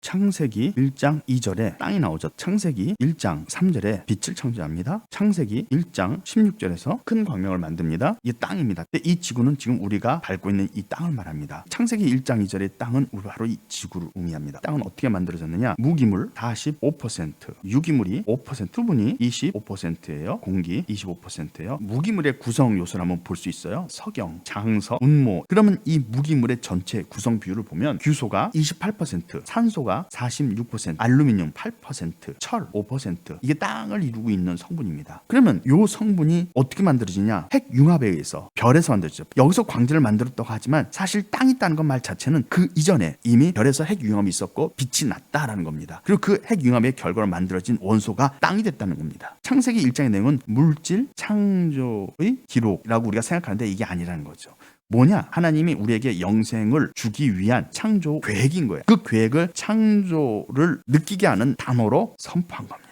창세기 1장 2절에 땅이 나오죠. 창세기 1장 3절에 빛을 창조합니다. 창세기 1장 16절에서 큰 광명을 만듭니다. 이게 땅입니다. 이 지구는 지금 우리가 밟고 있는 이 땅을 말합니다. 창세기 1장 2절의 땅은 바로 이 지구를 의미합니다. 땅은 어떻게 만들어졌느냐? 무기물 45%, 유기물이 5%, 수분이 25%예요. 공기 25%예요. 무기물의 구성 요소를 한번 볼 수 있어요. 석영, 장서, 운모. 그러면 이 무기물의 전체 구성 비율을 보면 규소가 28%, 산소가 46%, 알루미늄 8%, 철 5% 이게 땅을 이루고 있는 성분입니다. 그러면 요 성분이 어떻게 만들어지냐? 핵 융합에 의해서 별에서 만들어지죠. 여기서 광제를 만들었다고 하지만 사실 땅이 있다는 것말 자체는 그 이전에 이미 별에서 핵 융합이 있었고 빛이 났다라는 겁니다. 그리고 그 핵 융합의 결과로 만들어진 원소가 땅이 됐다는 겁니다. 창세기 1장의 내용은 물질 창조의 기록이라고 우리가 생각하는데 이게 아니라는 거죠. 뭐냐? 하나님이 우리에게 영생을 주기 위한 창조 계획인 거예요. 그 계획을 창조를 느끼게 하는 단어로 선포한 겁니다.